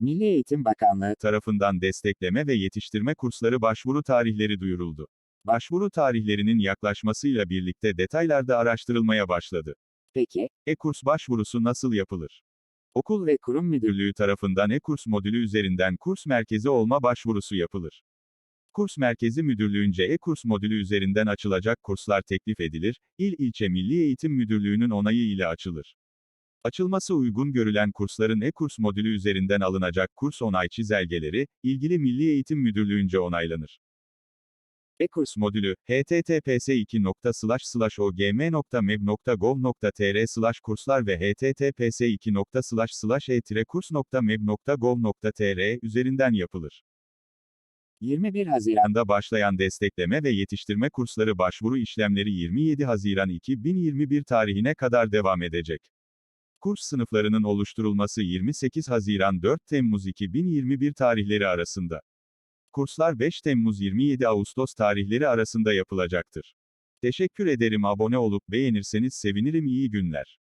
Milli Eğitim Bakanlığı tarafından destekleme ve yetiştirme kursları başvuru tarihleri duyuruldu. Başvuru tarihlerinin yaklaşmasıyla birlikte detaylarda araştırılmaya başladı. peki, E-kurs başvurusu nasıl yapılır? okul ve kurum Müdürlüğü tarafından e-kurs modülü üzerinden kurs merkezi olma başvurusu yapılır. Kurs Merkezi Müdürlüğü'nce e-kurs modülü üzerinden açılacak kurslar teklif edilir, İl İlçe Milli Eğitim Müdürlüğü'nün onayı ile açılır. Açılması uygun görülen kursların e-kurs modülü üzerinden alınacak kurs onay çizelgeleri, ilgili Milli Eğitim Müdürlüğü'nce onaylanır. E-kurs modülü, https ogm.meb.gov.tr kurslar ve https e-kurs.meb.gov.tr üzerinden yapılır. 21 Haziran Anda başlayan destekleme ve yetiştirme kursları başvuru işlemleri 27 Haziran 2021 tarihine kadar devam edecek. Kurs sınıflarının oluşturulması 28 Haziran 4 Temmuz 2021 tarihleri arasında. Kurslar 5 Temmuz 27 Ağustos tarihleri arasında yapılacaktır. Teşekkür ederim abone olup beğenirseniz sevinirim iyi günler.